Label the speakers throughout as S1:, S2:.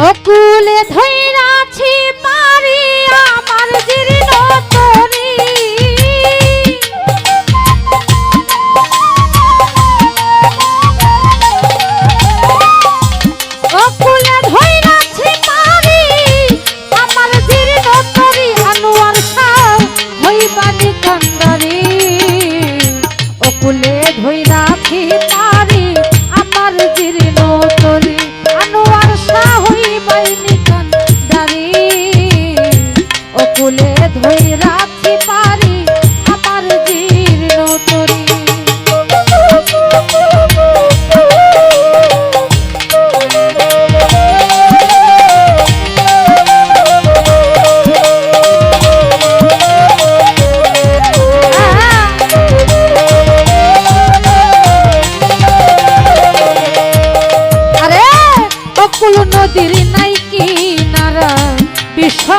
S1: অকুলে ধৈরাছি পারি আমার জীর্ণ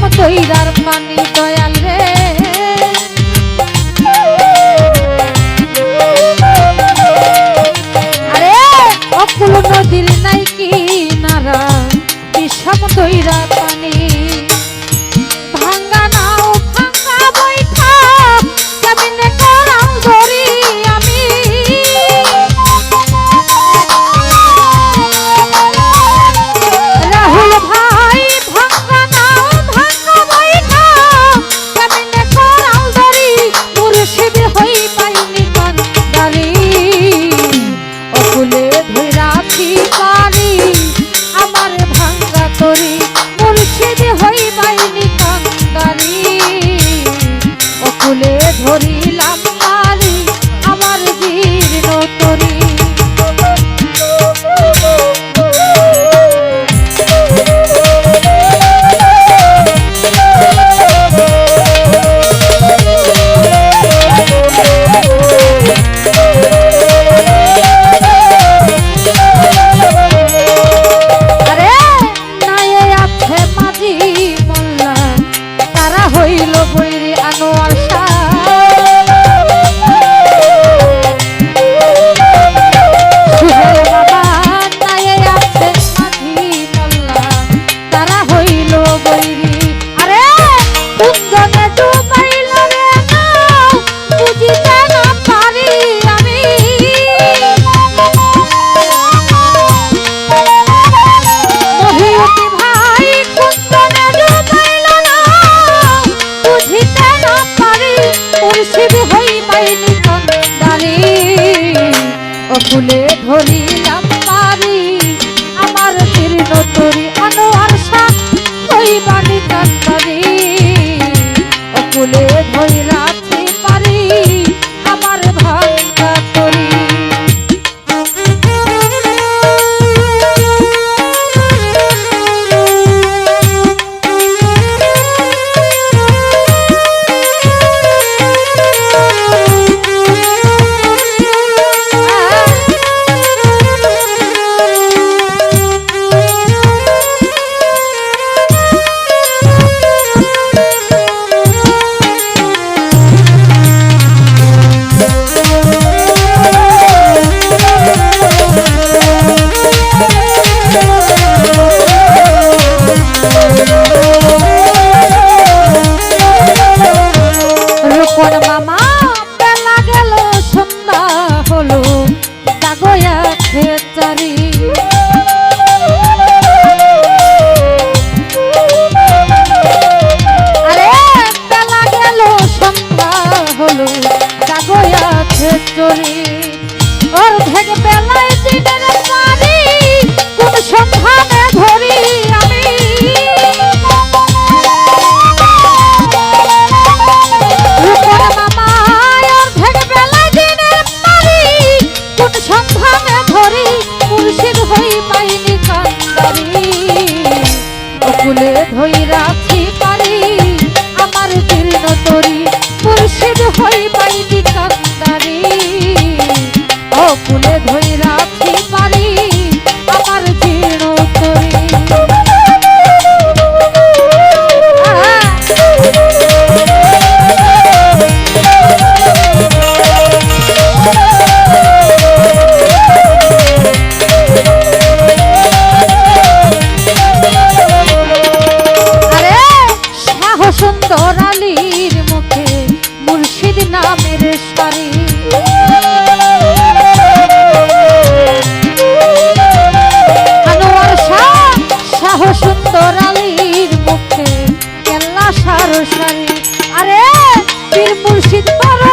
S1: নাম তৈরার পানি দয়াল রে। আরে অকুল নাই কি নারা বিষম তৈরার ফুলে ধরিলাম পারি আমার জীর্ণ তরি আনোয়ার শাহ ওই বাণী তার ফুলে ধরিলাম কুলে ধৈরাছি পারি আমার জীর্ণ তরি মুর্শিদ হই বাইদি কান্দারি ও ধৈ সোনালির মুখে মুর্শিদ নামের সারি। শাহ সুন্দর মুখে কেল্লা সারো আরে পীর মুর্শিদ পারো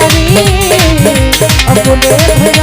S1: জানি আপনে